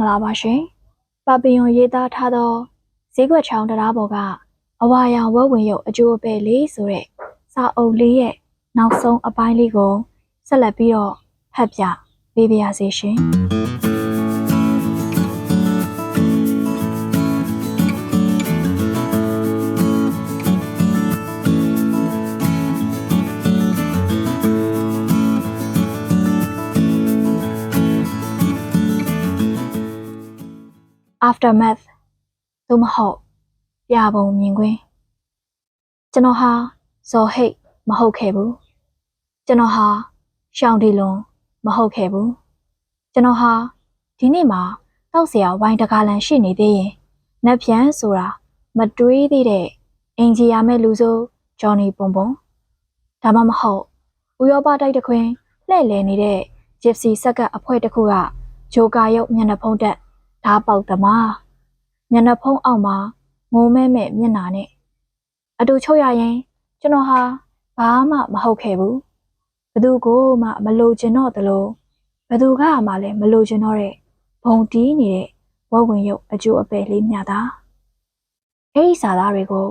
္ဂလာပါရှင်။ပါပီယွန်ရေးသားထားသောဈေးကွက်ချောင်းတရားပေါ်ကအဝါရောင်ဝက်ဝင်ရုပ်အကျိုးအပဲ့လေးဆိုတဲ့စာအုပ်လေးရဲ့နောက်ဆုံးအပိုင်းလေးကိုဆက်လက်ပြီးတော့ဖတ်ပြပေးပါရစေရှင်။ aftermath သို့မဟုတ်ပြပုံမြင်ကွင်းကျွန်တော်ဟာဇော်ဟိတ်မဟုတ်ခဲ့ဘူးကျွန်တော်ဟာရှောင်းဒီလွန်မဟုတ်ခဲ့ဘူးကျွန်တော်ဟာဒီနေ့မှာတောက်เสียဝိုင်းတကားလန်ရှိနေသေးရင်နက်ဖြန်ဆိုတာမတွေးသေးတဲ့အင်ဂျီယာမဲ့လူဆိုဂျော်နီပုံပုံဒါမှမဟုတ်ဥရောပတိုက်တခွင်လှည့်လည်နေတဲ့ဂျစ်စီဆက်ကပ်အဖွဲ့တစ်ခုကဂျိုကာရုပ်မျက်နှာဖုံးတက် ဓာပေါက်သမားမျက်နှာဖုံးအောက်မှာငိုမဲမဲ့မျက်နှာနဲ့အတူချုပ်ရရင်ကျွန်တော်ဟာဘာမှမဟုတ်ခဲ့ဘူးဘသူကိုမှမလိုချင်တော့သလိုဘသူကမှလည်းမလိုချင်တော့တဲ့ဘုံတီးနေတဲ့ဝက်ဝင်ရုပ်အကျိုးအပဲ့လေးမြတာအဲ့ဒီစာသားတွေကို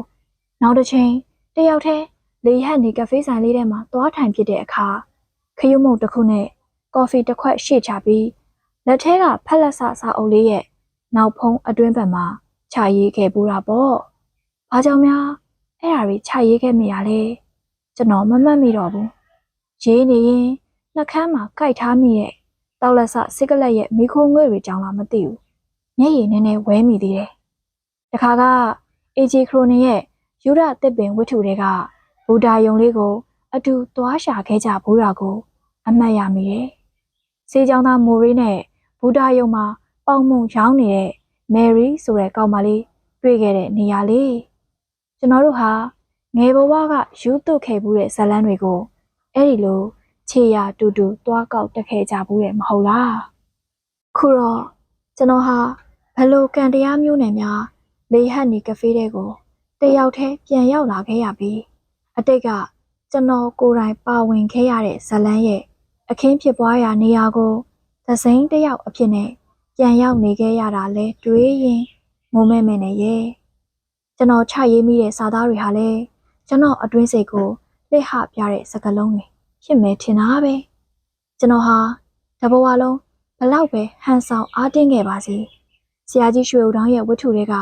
နောက်တစ်ချိန်တယောက်တည်းလေဟတ်နေကဖေးဆိုင်လေးထဲမှာသွားထိုင်ဖြစ်တဲ့အခါခရုမုတ်တစ်ခုနဲ့ကော်ဖီတစ်ခွက်ရှေ့ချပြီး လက်ထဲကဖက်လက်ဆစာအုပ်လေးရဲ့နောက်ဖုံးအတွင်းဘက်မှာခြာရေးခဲ့ပူတာပေါ့။ဘာကြောင့်များအဲ့ဒါတွေခြာရေးခဲ့မိရလဲ။ကျွန်တော်မမှတ်မိတော့ဘူး။ရေးနေရင်နှကမ်းမှာကြိုက်ထားမိတဲ့တောက်လက်ဆစိကလက်ရဲ့မိခိုးငွေတွေကြောင့်လားမသိဘူး။မျက်ရည်နည်းနည်းဝဲမိသေးတယ်။တခါကအေဂျီခရိုနီရဲ့ယူရတစ်ပင်ဝတ္ထုတွေကဘူဒါယုံလေးကို အတူသွားရှာခဲ့ကြဘူးတာကို အမှတ်ရမိတယ်။စေးချောင်းသားမိုရီနဲ့ ဘူဒါယုံမှာပေါင်မုံရောင်းနေတဲ့မယ်ရီဆိုတဲ့ကောင်မလေးတွေ့ခဲ့တဲ့နေရာလေးကျွန်တော်တို့ဟာငယ်ဘဝကယူသွတ်ခဲ့ဘူးတဲ့ဇလန်းတွေကိုအဲ့ဒီလိုခြေရာတူတူတွားကောက်တက်ခဲ့ကြဘူးတဲ့မဟုတ်လားခုတော့ကျွန်တော်ဟာဘယ်လိုကံတရားမျိုးနဲ့များလေဟတ်နီကဖေးတဲ့ကိုတယောက်တည်းပြန်ရောက်လာခဲ့ရပြီးအတိတ်ကကျွန်တော်ကိုယ်တိုင်ပါဝင်ခဲ့ရတဲ့ဇလန်းရဲ့အခင်းဖြစ်ပွားရာနေရာကို သစိမ်းတစ်ယောက်အဖြစ်နဲ့ပြန်ရောက်နေခဲ့ရတာလဲတွေးရင်ငုံမဲ့မဲ့နဲ့ရဲ့ကျွန်တော်ချရေးမိတဲ့စာသားတွေဟာလဲကျွန်တော်အတွင်းစိတ်ကိုလက်ဟပြတဲ့စကားလုံးတွေဖြစ်မယ်ထင်တာပဲကျွန်တော်ဟာတဘဝလုံးဘလောက်ပဲဟန်ဆောင်အားတင်းခဲ့ပါစေဆရာကြီးရွှေဦးတောင်းရဲ့ဝတ္ထုတွေက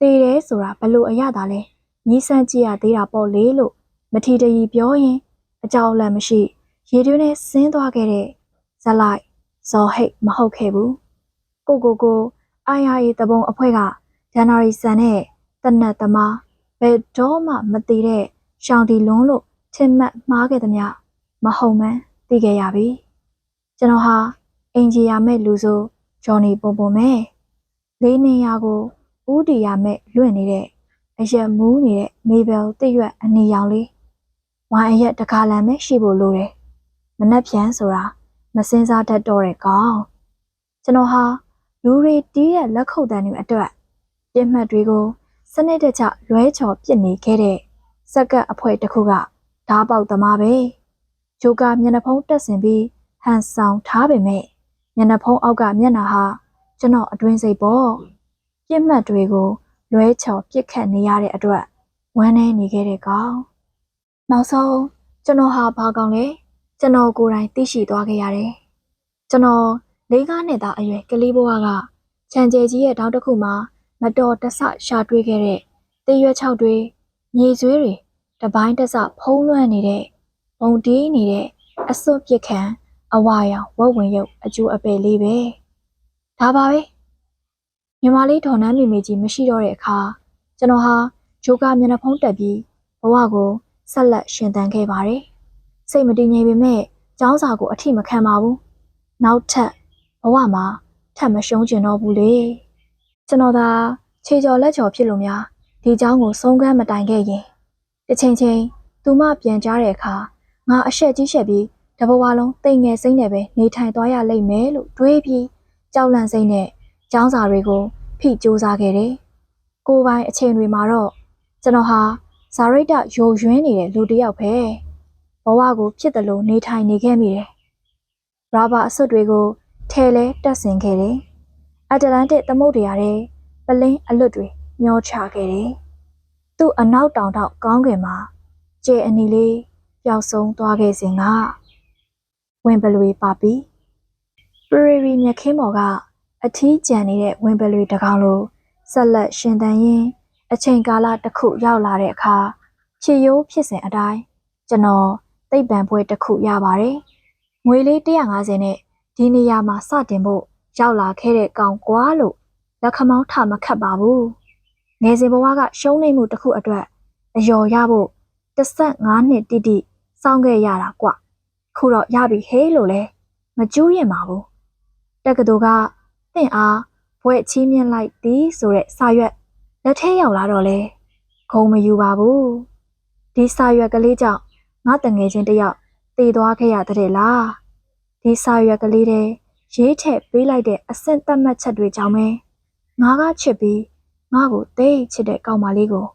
သေတယ်ဆိုတာဘလို့အရသာလဲညီးစမ်းကြည့်ရသေးတာပေါ့လေလို့မထီတရီပြောရင်အကြောက်လန့်မရှိ ရေတွင်းနဲ့ဆင်းသွားခဲ့တဲ့ဇလိုက် ဇော်ဟိတ်မဟုတ်ခဲ့ဘူးကိုကိုကို IRA တပုံအဖွဲ့ကဇန်နဝါရီဆန်နဲ့တနတ်သမားဘယ်တော့မှမတည်တဲ့ရှောင်းဒီလွန်းလို့ထင်မှတ်မှားခဲ့သမျှမဟုတ်မှန်းသိခဲ့ရပြီကျွန်တော်ဟာအင်ဂျီယာမဲ့လူဆိုဂျော်နီပုံပုံမဲ့လေးနေရကိုဦးတီယာမဲ့လွင့်နေတဲ့အရက်မူးနေတဲ့မေဘယ်တိရွက်အနီရောင်လေးဝိုင်းအရက်တခါလန်မဲ့ရှိဖို့လိုတယ်မနှက်ပြန်ဆိုတာ မစင်းစားတတ်တော့တဲ့ကောင်ကျွန်တော်ဟာလူတွေတီးတဲ့လက်ခုပ်တန်းတွေအတွက်ပြစ်မှတ်တွေကိုစနစ်တကျလွဲချော်ပစ်နေခဲ့တဲ့စက်ကပ်အဖွဲ့တစ်ခုကဓားပေါက်သမားပဲဂျိုကာမျက်နှာဖုံးတက်ဆင်ပြီးဟန်ဆောင်ထားပေမဲ့မျက်နှာဖုံးအောက်ကမျက်နှာဟာကျွန်တော်အတွင်းစိတ်ပေါ့ပြစ်မှတ်တွေကိုလွဲချော်ပစ်ခတ်နေရတဲ့အတွက်ဝမ်းနေနေခဲ့တဲ့ကောင်နောက်ဆုံးကျွန်တော်ဟာဘာကောင်လဲ ကျွန်တော်ကိုယ်တိုင်သိရှိသွားခဲ့ရတယ်ကျွန်တော်လေးကားနှစ်သားအရွယ်ကလေးဘဝကချန်ကျဲကြီးရဲ့တောင်းတစ်ခုမှာမတော်တဆရှာတွေ့ခဲ့တဲ့တေးရွက်ချောက်တွေမြေဆွေးတွေတပိုင်းတစဖုံးလွှမ်းနေတဲ့ဘုံတီးနေတဲ့အစွတ်ပစ်ခံအဝါရောင်ဝက်ဝင်ရုပ်အကျိုးအပဲ့လေးပဲဒါပါပဲညီမလေးဒေါ်နန်းမိမေကြီးမရှိတော့တဲ့အခါကျွန်တော်ဟာဂျိုကာမျက်နှာဖုံးတက်ပြီးဘဝကိုဆက်လက်ရှင်သန်ခဲ့ပါတယ် စိတ်မတည်ငြိမ်ပေမဲ့ကျောင်းစာကိုအထိမခံပါဘူးနောက်ထပ်ဘဝမှာထပ်မရှုံးကျင်တော့ဘူးလေကျွန်တော်သာခြေကျော်လက်ကျော်ဖြစ်လို့များဒီเจ้าကိုဆုံးကမ်းမတိုင်ခဲ့ရင်တစ်ချိန်ချိန်သူမပြန်ကြားတဲ့အခါငါအဆက်ကြီးရှက်ပြီးတဘဝလုံးတိမ်ငယ်စိမ့်နဲ့ပဲနေထိုင်သွားရလိမ့်မယ်လို့တွေးပြီးကြောက်လန့်စိမ့်နဲ့ကျောင်းစာတွေကိုဖိကြိုးစားခဲ့တယ်ကိုပိုင်အချိန်တွေမှာတော့ကျွန်တော်ဟာဇာရိတ်တယိုယွင်းနေတဲ့လူတစ်ယောက်ပဲ ဘဝကိုဖြစ်တယ်လို့နေထိုင်နေခဲ့မိတယ်ရာဘာအဆွတ်တွေကိုထဲလဲတက်ဆင်ခဲ့တယ်အတ္တလန်တစ်သမုဒ္ဒရာထဲပလင်းအလွတ်တွေမျောချခဲ့တယ်။သူ့အနောက်တောင်တောက်ကောင်းကင်မှာကျဲအနီလေးပျောက်ဆုံးသွားခဲ့စဉ်ကဝင်ပလွေပါပြီပရီရီမြက်ခင်းပေါ်ကအထီးကျန်နေတဲ့ဝင်ပလွေတကောင်လိုဆက်လက်ရှင်သန်ရင်းအချိန်ကာလတစ်ခုရောက်လာတဲ့အခါချစ်ရိုးဖြစ်စဉ်အတိုင်းကျွန်တော် သိပ္ပံပွဲတစ်ခုရပါတယ်။ငွေလေး150နဲ့ဒီနေရာမှာစတင်ဖို့ရောက်လာခဲ့တဲ့ကောင်ကွာလို့လက်ခမောင်းထမခတ်ပါဘူး။ငယ်စဉ်ဘဝကရှုံးနေမှုတစ်ခုအတွက်အယော်ရဖို့15နှစ်တိတိစောင့်ခဲ့ရတာကွ။ခုတော့ရပြီဟေးလို့လဲမကျူးရင်ပါဘူး။တက္ကသိုလ်ကတင့်အားဘွဲ့ချီးမြှင့်လိုက်သည်ဆိုတဲ့စာရွက်လက်ထဲရောက်လာတော့လေခုံမယူပါဘူး။ဒီစာရွက်ကလေးကြောင့် ငါတငယ်ချင်းတယောက်တည်သွားခဲ့ရတဲ့လား။ဒီစာရွက်ကလေးတဲ့ရေးထည့်ပေးလိုက်တဲ့အဆင့်သတ်မှတ်ချက်တွေကြောင့်ပဲငါကချစ်ပြီးငါ့ကိုတိတ်ချစ်တဲ့ကောင်မလေးကို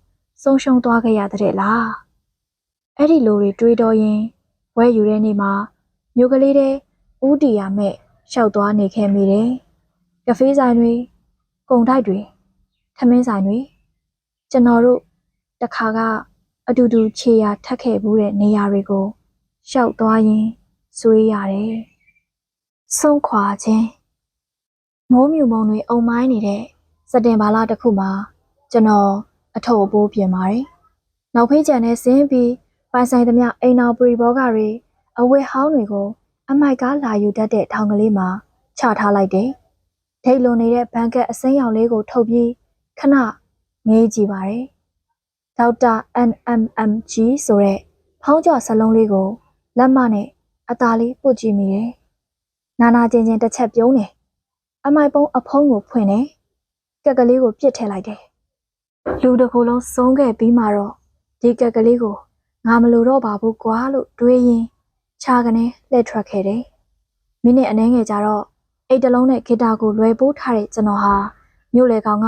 ဆုံးရှုံးသွားခဲ့ရတဲ့လားအဲ့ဒီလိုတွေတွေးတော့ရင်ဝဲယူတဲ့နေ့မှာမြို့ကလေးတဲ့ဦးတီယာမဲ့ရှောက်သွားနေခဲ့မိတယ်ကဖေးဆိုင်တွေကုန်တိုက်တွေထမင်းဆိုင်တွေကျွန်တော်တို့တခါက အတူတူခြေရာထက်ခဲ့ဘူးတဲ့နေရာတွေကိုရှောက်သွားရင်ဆွေးရတယ်ဆုံးခွာခြင်းမိုးမြူမုံတွေအုံမိုင်းနေတဲ့စက်တင်ဘာလတစ်ခုမှာကျွန်တော်အထုပ်အပိုးပြင်ပါတယ်။နောက်ဖေးချန်နဲ့ဆင်းပြီးပိုင်ဆိုင်သမျှအိမ်တော်ပရိဘောဂတွေအဝတ်ဟောင်းတွေကို အမိုက်ကားလာယူတတ်တဲ့ထောင်ကလေးမှာချထားလိုက်တယ်။ဒိတ်လွန်နေတဲ့ဘန်ကက်အစိမ်းရောင်လေးကိုထုတ်ပြီးခဏငေးကြည့်ပါတယ်။ ဒေါက်တာ NMMG ဆိုတဲ့ဖောင်းကြစလုံးလေးကိုလက်မနဲ့အသားလေးပုတ်ကြည့်မိတယ်။နာနာကျင်ကျင်တစ်ချက်ပြုံးတယ်။အမိုက်ပုံးအဖုံးကိုဖွင့်တယ်။ကက်ကလေးကိုပြစ်ထည့်လိုက်တယ်။လူတစ်ခုလုံးဆုံးခဲ့ပြီးမှတော့ဒီကက်ကလေးကိုငါမလိုတော့ပါဘူးကွာလို့တွေးရင်ခြာကနေလှည့်ထွက်ခဲ့တယ်။မိနစ်အနည်းငယ်ကြာတော့အိတ်တလုံးနဲ့ဂီတာကိုလွယ်ပိုးထားတဲ့ကျွန်တော်ဟာမြို့လေကောင်က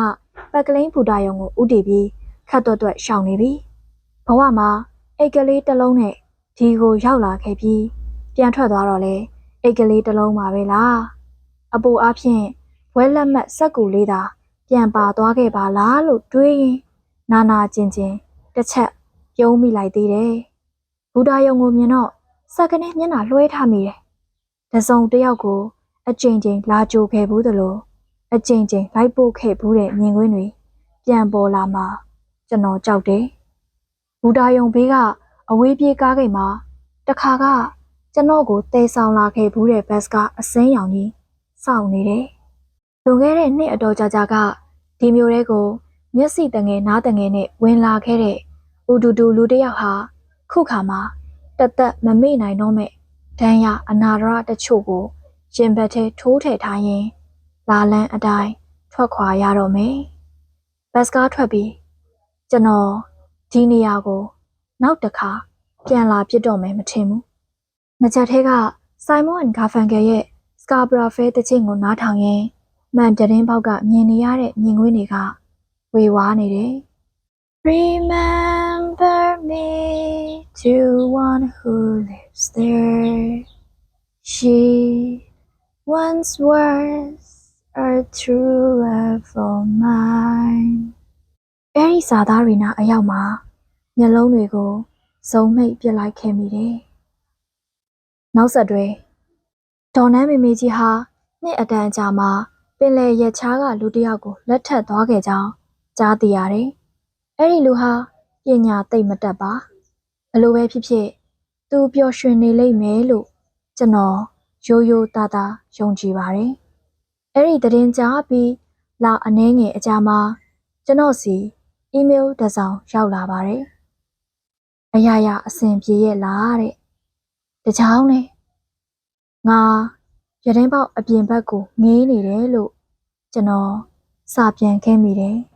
ပက်ကလင်းဘူတာယုံကိုဥတီပြီး ခတ်တော့တော့ရှောင်နေပြီ။ဘဝမှာအိတ်ကလေးတစ်လုံးနဲ့ဒီကိုရောက်လာခဲ့ပြီးပြန်ထွက်သွားတော့လေအိတ်ကလေးတစ်လုံးပါပဲလား။အပူအဖြစ်ဝဲလက်မှတ်စက်ကူလေးသာပြန်ပါသွားခဲ့ပါလားလို့တွေးရင်နာနာကျင်ကျင်တစ်ချက်ပြုံးမိလိုက်သေးတယ်။ဘူတာယုံကိုမြင်တော့စက်ကနေမျက်နှာလွှဲထားမိတယ်။တစုံတစ်ယောက်ကိုအကြိမ်ကြိမ်လာကြိုခဲ့ဘူးသလိုအကြိမ်ကြိမ်လိုက်ပို့ခဲ့ဘူးတဲ့မြင်ကွင်းတွေပြန်ပေါ်လာမှ ကျွန်တော်ကြောက်တယ်။ဘူတာယုံဘေးကအဝေးပြေးကားကိတ်မှာတခါကကျွန်တော်ကိုတဲဆောင်လာခဲ့ဘူးတဲ့ဘတ်ကအစင်းရောင်ကြီးစောင့်နေတယ်။လွန်ခဲ့တဲ့နှစ်အတော်ကြာကြာကဒီမျိုးတွေကို မျက်စိတငယ်နားတငယ်နဲ့ဝင်လာခဲ့တဲ့ဦးတူတူလူတစ်ယောက်ဟာခုခါမှာတသက်မမေ့နိုင်တော့မဲ့ဒဏ်ရာအနာရတချို့ကိုရင်ဘတ်ထဲထိုးထည့်ထားရင်လာလန်းအတိုင်းထွက်ခွာရတော့မယ်။ဘတ်စကားထွက်ပြီး ကျွန်တော်ဒီနေရာကို နောက်တစ်ခါပြန်လာပြစ်တော့မယ်မထင်ဘူး။ငချက်ထဲက Simon and Garfunkel ရဲ့ Scarborough Fair တခြင်းကိုနားထောင်ရင်မှန်တရင်ပေါက်ကမြင်နေရတဲ့မြင်ကွင်းတွေကဝေဝါးနေတယ်။ Remember me to one who lives there. She once was a true love of mine. အဲ့ဒီစာသားရီနာအရောက်မှာမျက်လုံးတွေကိုစုံမိတ်ပြစ်လိုက်ခဲ့မိတယ်။နောက်ဆက်တွဲဒေါ်နန်းမေမေကြီးဟာနှစ်အတန်ကြာမှာပင်လယ်ရက်ချားကလူတစ်ယောက်ကိုလက်ထပ်သွားခဲ့ကြောင်းကြားသိရတယ်။အဲ့ဒီလူဟာပညာသိမ့်မတတ်ပါ။ဘလို့ပဲဖြစ်ဖြစ်သူပျော်ရွှင်နေလိမ့်မယ်လို့ကျွန်တော်ရိုးရိုးသားသားယုံကြည်ပါတယ်။အဲ့ဒီသတင်းကြားပြီးလာအနှဲငယ်အကြာမှာကျွန်တော်စီ အီးမေးလ်တစ်စောင်ရောက်လာပါတယ်။အရာရာအဆင်ပြေရဲ့လားတဲ့။တချောင်းနဲ့ငါရတင်းပေါက်အပြင်ဘက်ကိုငေးနေတယ်လို့ကျွန်တော်စာပြန်ခဲ့မိတယ်။